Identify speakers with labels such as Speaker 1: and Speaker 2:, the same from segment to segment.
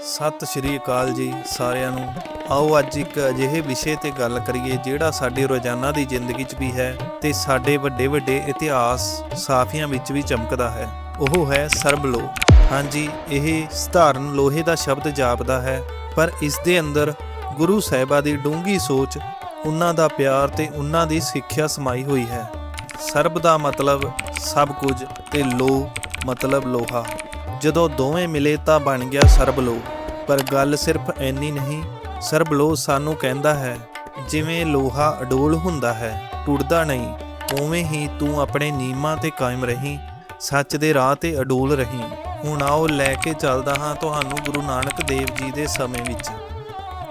Speaker 1: ਸਤਿ ਸ਼੍ਰੀ ਅਕਾਲ ਜੀ ਸਾਰਿਆਂ ਨੂੰ। ਆਓ ਅੱਜ ਇੱਕ ਅਜਿਹੇ ਵਿਸ਼ੇ ਤੇ ਗੱਲ ਕਰੀਏ ਜਿਹੜਾ ਸਾਡੇ ਰੋਜ਼ਾਨਾ ਦੀ ਜ਼ਿੰਦਗੀ 'ਚ ਵੀ ਹੈ ਤੇ ਸਾਡੇ ਵੱਡੇ ਵੱਡੇ ਇਤਿਹਾਸ ਸਾਫੀਆਂ ਵਿੱਚ ਵੀ ਚਮਕਦਾ ਹੈ। ਉਹ ਹੈ ਸਰਬਲੋ ਹਾਂਜੀ, ਇਹ ਸਧਾਰਨ ਲੋਹੇ ਦਾ ਸ਼ਬਦ ਜਾਪਦਾ ਹੈ, ਪਰ ਇਸ ਦੇ ਅੰਦਰ ਗੁਰੂ ਸਾਹਿਬਾਂ ਦੀ ਡੂੰਗੀ ਸੋਚ, ਉਹਨਾਂ ਦਾ ਪਿਆਰ ਤੇ ਉਹਨਾਂ ਦੀ ਸਿੱਖਿਆ ਸਮਾਈ ਹੋਈ ਹੈ। ਸਰਬ ਦਾ ਮਤਲਬ ਸਭ ਕੁਝ ਤੇ ਲੋ ਮਤਲਬ ਲੋਹਾ। ਜਦੋਂ ਦੋਵੇਂ ਮਿਲੇ ਤਾਂ ਬਣ ਗਿਆ ਸਰਬਲੋ ਪਰ ਗੱਲ ਸਿਰਫ ਐਨੀ ਨਹੀਂ ਸਰਬਲੋ ਸਾਨੂੰ ਕਹਿੰਦਾ ਹੈ, ਜਿਵੇਂ ਲੋਹਾ ਅਡੋਲ ਹੁੰਦਾ ਹੈ, ਟੁੱਟਦਾ ਨਹੀਂ, ਉਵੇਂ ਹੀ ਤੂੰ ਆਪਣੇ ਨੀਮਾਂ ਤੇ ਕਾਇਮ ਰਹੀਂ, ਸੱਚ ਦੇ ਰਾਹ ਤੇ ਅਡੋਲ ਰਹੀਂ। ਹੁਣ ਆਓ ਲੈ ਕੇ ਚੱਲਦਾ ਹਾਂ ਤੁਹਾਨੂੰ ਗੁਰੂ ਨਾਨਕ ਦੇਵ ਜੀ ਦੇ ਸਮੇਂ ਵਿੱਚ।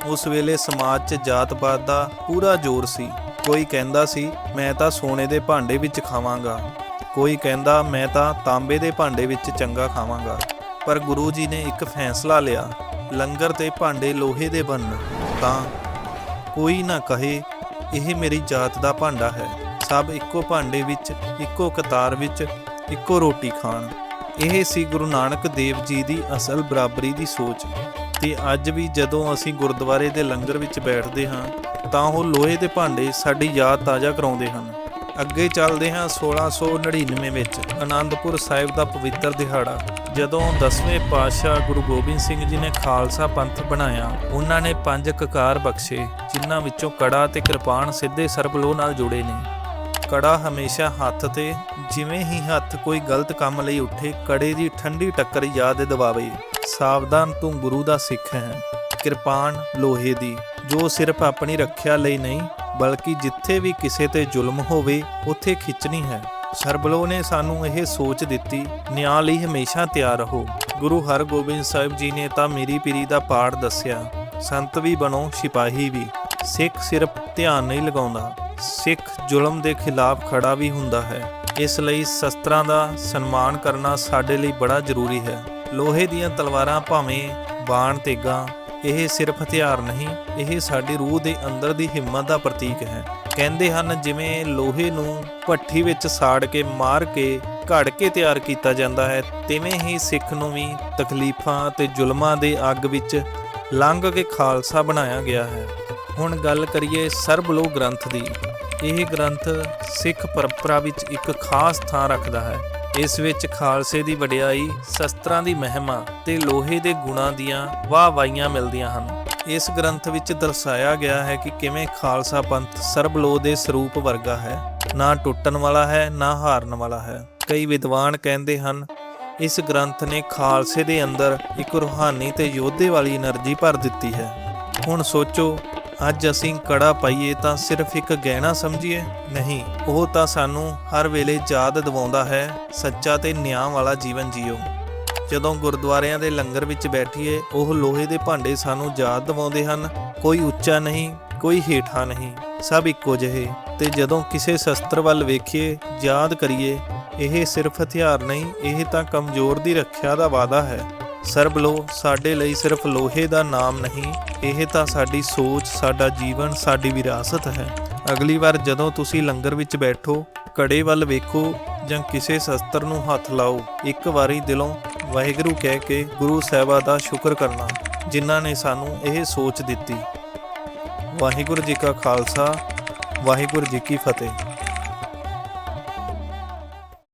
Speaker 1: ਉਸ ਵੇਲੇ ਸਮਾਜ 'ਚ ਜਾਤ-ਪਾਤ ਦਾ ਪੂਰਾ ਜ਼ੋਰ ਸੀ। ਕੋਈ ਕਹਿੰਦਾ ਸੀ, ਮੈਂ ਤਾਂ ਸੋਨੇ ਦੇ ਭਾਂਡੇ ਵਿੱਚ ਖਾਵਾਂਗਾ। ਕੋਈ ਕਹਿੰਦਾ, ਮੈਂ ਤਾਂ ਤਾਂਬੇ ਦੇ ਭਾਂਡੇ ਵਿੱਚ ਚੰਗਾ ਖਾਵਾਂਗਾ। ਪਰ ਗੁਰੂ ਜੀ ਨੇ ਇੱਕ ਫੈਸਲਾ ਲਿਆ, ਲੰਗਰ ਤੇ ਭਾਂਡੇ ਲੋਹੇ ਦੇ ਬਣਨ ਤਾਂ ਕੋਈ ਨਾ ਕਹੇ, ਇਹ ਮੇਰੀ ਜਾਤ ਦਾ ਭਾਂਡਾ ਹੈ। ਸਭ ਇੱਕੋ ਭਾਂਡੇ ਵਿੱਚ, ਇੱਕੋ ਕਤਾਰ ਵਿੱਚ, ਇੱਕੋ ਰੋਟੀ ਖਾਣ। ਇਹ ਸੀ ਗੁਰੂ ਨਾਨਕ ਦੇਵ ਜੀ ਦੀ ਅਸਲ ਬਰਾਬਰੀ ਦੀ ਸੋਚ। ਤੇ ਅੱਜ ਵੀ ਜਦੋਂ ਅਸੀਂ ਗੁਰਦੁਆਰੇ ਦੇ ਲੰਗਰ ਵਿੱਚ ਬੈਠਦੇ ਹਾਂ, ਤਾਂ ਉਹ ਲੋਹੇ ਦੇ ਭਾਂਡੇ ਸਾਡੀ ਯਾਦ ਤਾਜ਼ਾ ਕਰਾਉਂਦੇ ਹਨ। ਅੱਗੇ ਚੱਲਦੇ ਹਾਂ 1699 ਵਿੱਚ ਆਨੰਦਪੁਰ ਸਾਹਿਬ ਦਾ ਪਵਿੱਤਰ ਦਿਹਾੜਾ। ਜਦੋਂ 10ਵੇਂ ਪਾਤਸ਼ਾਹ ਗੁਰੂ ਗੋਬਿੰਦ ਸਿੰਘ ਜੀ ਨੇ ਖਾਲਸਾ ਪੰਥ ਬਣਾਇਆ, ਉਹਨਾਂ ਨੇ ਪੰਜ ਕਕਾਰ ਬਖਸ਼ੇ, ਜਿਨ੍ਹਾਂ ਵਿੱਚੋਂ ਕੜਾ ਤੇ ਕਿਰਪਾਨ ਸਿੱਧੇ ਸਰਬਲੋ ਨਾਲ ਜੁੜੇ ਨੇ। ਕੜਾ ਹਮੇਸ਼ਾ ਹੱਥ ਤੇ, ਜਿਵੇਂ ਹੀ ਹੱਥ ਕੋਈ ਗਲਤ ਕੰਮ ਲਈ ਉੱਠੇ, ਕੜੇ ਦੀ ਠੰਡੀ ਟੱਕਰ ਯਾਦ ਦਿਵਾਵੇ। ਸਾਵਧਾਨ ਤੂੰ ਗੁਰੂ ਦਾ ਸਿੱਖ ਹੈ। ਕਿਰਪਾਨ ਲੋਹੇ ਦੀ। ਜੋ ਸਿਰਫ ਆਪਣੀ ਰੱਖਿਆ ਲਈ ਨਹੀਂ, ਬਲਕਿ ਜਿੱਥੇ ਵੀ ਕਿਸੇ ਤੇ ਜ਼ੁਲਮ ਹੋਵੇ, ਉੱਥੇ ਖਿੱਚਣੀ ਹੈ। ਸਰਬਲੋ ਨੇ ਸਾਨੂੰ ਇਹ ਸੋਚ ਦਿੱਤੀ, ਨਿਆਂ ਲਈ ਹਮੇਸ਼ਾ ਤਿਆਰ ਰਹੋ। ਗੁਰੂ ਹਰਗੋਬਿੰਦ ਸਾਹਿਬ ਜੀ ਨੇ ਤਾਂ ਮੇਰੀ ਪੀਰੀ ਦਾ ਪਾਠ ਦੱਸਿਆ, ਸੰਤ ਵੀ ਬਣੋ, ਸਿਪਾਹੀ ਵੀ। ਸਿੱਖ ਸਿਰਫ ਧਿਆਨ ਨਹੀਂ ਲਗਾਉਂਦਾ, ਸਿੱਖ ਜ਼ੁਲਮ ਦੇ ਖਿਲਾਫ ਖੜਾ ਵੀ ਹੁੰਦਾ ਹੈ। ਇਸ ਲਈ ਸ਼ਸਤਰਾਂ ਦਾ ਸਨਮਾਨ ਕਰਨਾ ਸਾਡੇ ਲਈ ਬੜਾ ਜ਼ਰੂਰੀ ਹੈ। ਲੋਹੇ ਦੀਆਂ ਤਲਵਾਰਾਂ ਭਾਵੇਂ ਬਾਣ ਤੇਗਾ ਇਹ ਸਿਰਫ ਹਥਿਆਰ ਨਹੀਂ, ਇਹ ਸਾਡੀ ਰੂਹ ਦੇ ਅੰਦਰ ਦੀ ਹਿੰਮਤ ਦਾ ਪ੍ਰਤੀਕ ਹੈ। ਕਹਿੰਦੇ ਹਨ, ਜਿਵੇਂ ਲੋਹੇ ਨੂੰ ਭੱਠੀ ਵਿੱਚ ਸਾੜ ਕੇ, ਮਾਰ ਕੇ, ਘੜ ਕੇ ਤਿਆਰ ਕੀਤਾ ਜਾਂਦਾ ਹੈ, ਤਿਵੇਂ ਹੀ ਸਿੱਖ ਨੂੰ ਵੀ ਤਕਲੀਫਾਂ ਤੇ ਜ਼ੁਲਮਾਂ ਦੇ ਅੱਗ ਵਿੱਚ ਲੰਘ ਕੇ ਖਾਲਸਾ ਬਣਾਇਆ ਗਿਆ ਹੈ। ਹੁਣ ਗੱਲ ਕਰੀਏ ਸਰਬਲੋ ਗ੍ਰੰਥ ਦੀ। ਇਹ ਗ੍ਰੰਥ ਸਿੱਖ ਪਰੰਪਰਾ ਵਿੱਚ ਇੱਕ ਖਾਸ ਥਾਂ ਰੱਖਦਾ ਹੈ। ਇਸ ਵਿੱਚ ਖਾਲਸੇ ਦੀ ਵਡਿਆਈ, ਸ਼ਸਤਰਾਂ ਦੀ ਮਹਿਮਾ ਤੇ ਲੋਹੇ ਦੇ ਗੁਣਾਂ ਦੀਆਂ ਵਾਹਵਾਈਆਂ ਮਿਲਦੀਆਂ ਹਨ। ਇਸ ਗ੍ਰੰਥ ਵਿੱਚ ਦਰਸਾਇਆ ਗਿਆ ਹੈ ਕਿ ਕਿਵੇਂ ਖਾਲਸਾ ਪੰਥ ਸਰਬਲੋ ਦੇ ਸਰੂਪ ਵਰਗਾ ਹੈ। ਨਾ ਟੁੱਟਣ ਵਾਲਾ ਹੈ, ਨਾ ਹਾਰਨ ਵਾਲਾ ਹੈ। ਕਈ ਵਿਦਵਾਨ ਕਹਿੰਦੇ ਹਨ, ਇਸ ਗ੍ਰੰਥ ਨੇ ਖਾਲਸੇ ਦੇ ਅੰਦਰ ਇੱਕ ਰੂਹਾਨੀ ਤੇ ਯੋਧੇ ਵਾਲੀ એનર્ਜੀ ਭਰ ਦਿੱਤੀ ਹੈ। ਹੁਣ ਸੋਚੋ ਅੱਜ ਅਸੀਂ ਕੜਾ ਪਾਈਏ ਤਾਂ ਸਿਰਫ ਇੱਕ ਗਹਿਣਾ ਸਮਝੀਏ? ਨਹੀਂ, ਉਹ ਤਾਂ ਸਾਨੂੰ ਹਰ ਵੇਲੇ ਯਾਦ ਦਿਵਾਉਂਦਾ ਹੈ, ਸੱਚਾ ਤੇ ਨਿਆਂ ਵਾਲਾ ਜੀਵਨ ਜੀਓ। ਜਦੋਂ ਗੁਰਦੁਆਰਿਆਂ ਦੇ ਲੰਗਰ ਵਿੱਚ ਬੈਠੀਏ, ਉਹ ਲੋਹੇ ਦੇ ਭਾਂਡੇ ਸਾਨੂੰ ਯਾਦ ਦਿਵਾਉਂਦੇ ਹਨ। ਕੋਈ ਉੱਚਾ ਨਹੀਂ, ਕੋਈ ਹੇਠਾਂ ਨਹੀਂ, ਸਭ ਇੱਕੋ ਜਿਹੇ। ਤੇ ਜਦੋਂ ਕਿਸੇ ਸ਼ਸਤਰ ਵੱਲ ਵੇਖੀਏ, ਯਾਦ ਕਰੀਏ, ਇਹ ਸਿਰਫ ਹਥਿਆਰ ਨਹੀਂ, ਇਹ ਤਾਂ ਕਮਜ਼ੋਰ ਦੀ ਰੱਖਿਆ ਦਾ ਵਾਅਦਾ ਹੈ। ਸਰਬਲੋ ਸਾਡੇ ਲਈ ਸਿਰਫ ਲੋਹੇ ਦਾ ਨਾਮ ਨਹੀਂ, ਇਹ ਤਾਂ ਸਾਡੀ ਸੋਚ, ਸਾਡਾ ਜੀਵਨ, ਸਾਡੀ ਵਿਰਾਸਤ ਹੈ। ਅਗਲੀ ਵਾਰ ਜਦੋਂ ਤੁਸੀਂ ਲੰਗਰ ਵਿੱਚ ਬੈਠੋ ਕੜੇ ਵੱਲ ਵੇਖੋ ਜਾਂ ਕਿਸੇ ਸ਼ਸਤਰ ਨੂੰ ਹੱਥ ਲਾਓ, ਇੱਕ ਵਾਰੀ ਦਿਲੋਂ ਵਾਹਿਗੁਰੂ ਕਹਿ ਕੇ ਗੁਰੂ ਸਾਹਿਬਾ ਦਾ ਸ਼ੁਕਰ ਕਰਨਾ, ਜਿਨ੍ਹਾਂ ਨੇ ਸਾਨੂੰ ਇਹ ਸੋਚ ਦਿੱਤੀ। ਵਾਹਿਗੁਰੂ ਜੀ ਕਾ ਖਾਲਸਾ, ਵਾਹਿਗੁਰੂ ਜੀ ਕੀ ਫਤਿਹ।